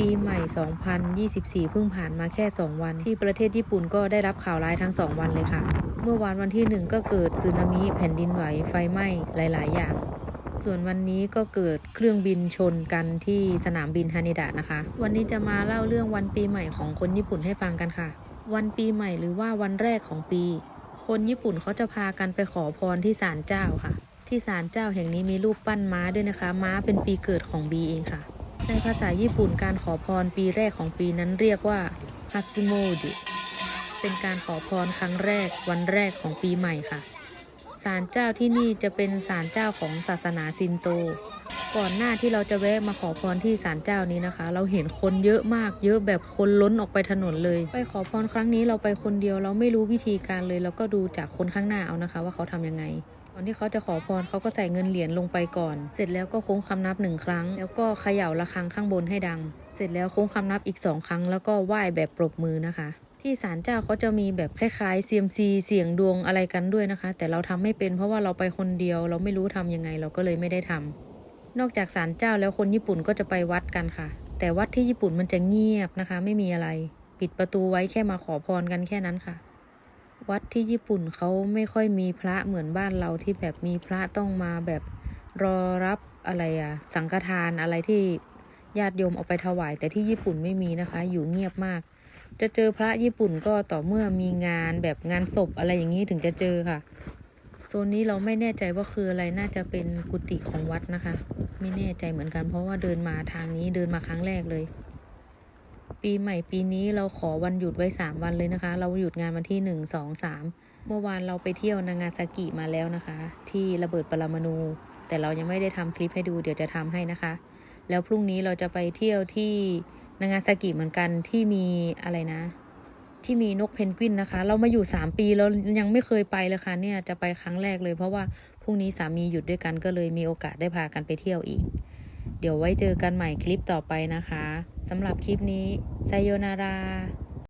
ปีใหม่ 2024 เพิ่งผ่านมาแค่ 2 วัน ที่ประเทศญี่ปุ่นก็ได้รับข่าวร้ายทั้ง 2 วันเลยค่ะ เมื่อวานวันที่ 1 ก็เกิดสึนามิแผ่นดินไหวไฟไหม้หลาย ๆ อย่างส่วนวันนี้ก็เกิดเครื่องบินชนกันที่สนามบินฮานิดะนะคะ วันนี้จะมาเล่าเรื่องวันปีใหม่ของคนญี่ปุ่นให้ฟังกันค่ะ วันปีใหม่หรือว่าวันแรกของปี คนญี่ปุ่นเขาจะพากันไปขอพรที่ศาลเจ้าค่ะ ที่ศาลเจ้าแห่งนี้มีรูปปั้นม้าด้วยนะคะ ม้าเป็นปีเกิดของบีเองค่ะ ในภาษาญี่ปุ่นการขอพรปีแรกของปีนั้นเรียกว่าฮัตสึโมดิเป็นการขอพรครั้งแรกวันแรกของปีใหม่ค่ะศาลเจ้าที่นี่จะเป็นศาลเจ้าของศาสนาซินโต ก่อนหน้าที่เราจะแวะมาขอพรที่ศาลเจ้านี้นะคะ เราเห็นคนเยอะมาก เยอะแบบคนล้นออกไปถนนเลย ไปขอพรครั้งนี้เราไปคนเดียวเราไม่รู้วิธีการเลยเราก็ดูจากคนข้างหน้าเอานะคะ ว่าเขาทำยังไงก่อนที่เขาจะขอพรเขาก็ใส่เงินเหรียญลงไปก่อน เสร็จแล้วก็โค้งคำนับหนึ่งครั้ง แล้วก็เขย่าระฆังข้างบนให้ดัง เสร็จแล้วโค้งคำนับอีกสองครั้ง แล้วก็ไหว้แบบปรบมือนะคะ ที่ศาลเจ้าเขาจะมีแบบคล้ายๆเซียมซีเสี่ยงดวงอะไรกันด้วยนะคะ แต่เราทำไม่เป็นเพราะว่าเราไปคนเดียว เราไม่รู้ทำยังไงเราก็เลยไม่ได้ทำ นอกจากศาลเจ้าแล้วคนญี่ปุ่นก็จะไปวัดกันค่ะ แต่วัดที่ญี่ปุ่นมันจะเงียบนะคะ ไม่มีอะไร ปิดประตูไว้แค่มาขอพรกันแค่นั้นค่ะ วัดที่ญี่ปุ่นเขาไม่ค่อยมีพระเหมือนบ้านเราที่แบบมีพระต้องมาแบบรอรับอะไรอะสังฆทานอะไรที่ญาติโยมเอาไปถวาย แต่ที่ญี่ปุ่นไม่มีนะคะ อยู่เงียบมาก จะเจอพระญี่ปุ่นก็ต่อเมื่อมีงานแบบงานศพอะไรอย่างนี้ถึงจะเจอค่ะโซนนี้เราไม่แน่ใจว่าคืออะไรน่าจะเป็นกุฏิของวัดนะคะ ไม่แน่ใจเหมือนกันเพราะว่าเดินมาทางนี้เดินมาครั้งแรกเลย ปีใหม่ปีนี้เราขอวันหยุดไว้3วันเลยนะคะ เราหยุดงานวันที่1 2 3เมื่อวานเราไปเที่ยวนางาซากิมาแล้วนะคะ ที่ระเบิดปรมาณูแต่เรายังไม่ได้ทำคลิปให้ดูเดี๋ยวจะทำให้นะคะ แล้วพรุ่งนี้เราจะไปเที่ยวที่นางาซากิเหมือนกันที่มีอะไรนะ ที่มีนกเพนกวินนะคะ เรามาอยู่ 3 ปีแล้วยังไม่เคยไปเลยค่ะเนี่ยจะไปครั้งแรกเลย เพราะว่า รุ่งนี้สามีหยุดด้วยกันก็เลยมีโอกาสได้พากันไปเที่ยวอีก เดี๋ยวไว้เจอกันใหม่คลิปต่อไปนะคะสำหรับคลิปนี้ไซโยนารา